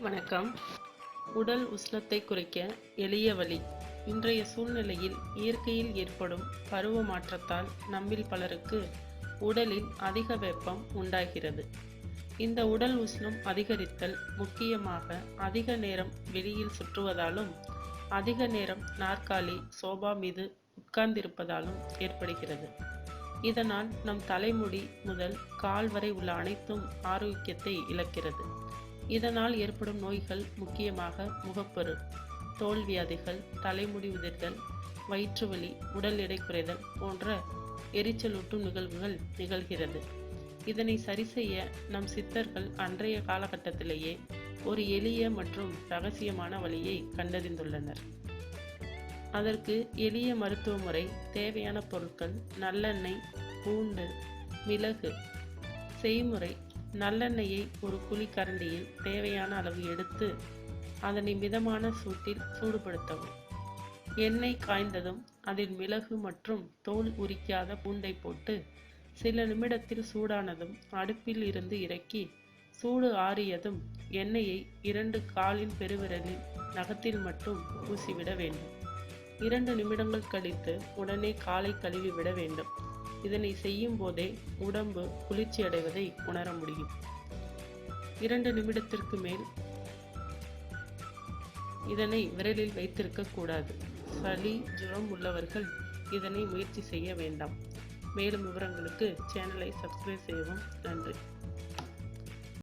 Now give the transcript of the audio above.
வணக்கம். உடல் உஷ்ணத்தை குறைக்க எளிய வழி. இன்றைய சூழ்நிலையில் இயற்கையில் ஏற்படும் பருவ மாற்றத்தால் நம்மில் பலருக்கு உடலில் அதிக வெப்பம் உண்டாகிறது. இந்த உடல் உஷ்ணம் அதிகரித்தல் முக்கியமாக அதிக நேரம் வெளியில் சுற்றுவதாலும் அதிக நேரம் நாற்காலி சோபா மீது உட்கார்ந்திருப்பதாலும் ஏற்படுகிறது. இதனால் நம் தலைமுடி முதல் கால் வரை உள்ள அனைத்தும் ஆரோக்கியத்தை இழக்கிறது. இதனால் ஏற்படும் நோய்கள் முக்கியமாக முகப்பரு தோல் வியாதிகள் தலைமுடி உதிர்தல் வயிற்றுவலி உடல் எடை குறைதல் போன்ற எரிச்சலூட்டும் நிகழ்வுகள் நிகழ்கிறது. இதனை சரி செய்ய நம் சித்தர்கள் அன்றைய காலகட்டத்திலேயே ஒரு எளிய மற்றும் ரகசியமான வழியை கண்டறிந்துள்ளனர். அதற்கு எளிய மருத்துவ முறை தேவையான பொருட்கள் நல்லெண்ணெய் பூண்டு மிளகு செய்முறை நல்லெண்ணெயை ஒரு குழிக்கரண்டியில் தேவையான அளவு எடுத்து அதனை மிதமான சூட்டில் சூடுபடுத்தவும். எண்ணெய் காய்ந்ததும் அதில் மிளகு மற்றும் தோல் உரிக்காத பூண்டை போட்டு சில நிமிடத்தில் சூடானதும் அடுப்பில் இருந்து இறக்கி சூடு ஆறியதும் எண்ணெயை இரண்டு காலின் பெருவிரலில் நகத்தில் மட்டும் பூசிவிட வேண்டும். இரண்டு நிமிடங்கள் கழித்து உடனே காலை கழுவி விட வேண்டும். இதனை செய்யும் போதே உடம்பு குளிர்ச்சி அடைவதை உணர முடியும். இரண்டு நிமிடத்திற்கு மேல் இதனை விரலில் வைத்திருக்க கூடாது. சளி ஜுரம் உள்ளவர்கள் இதனை முயற்சி செய்ய வேண்டாம். மேலும் விவரங்களுக்கு சேனலை சப்ஸ்கிரைப் செய்யவும் நன்றி.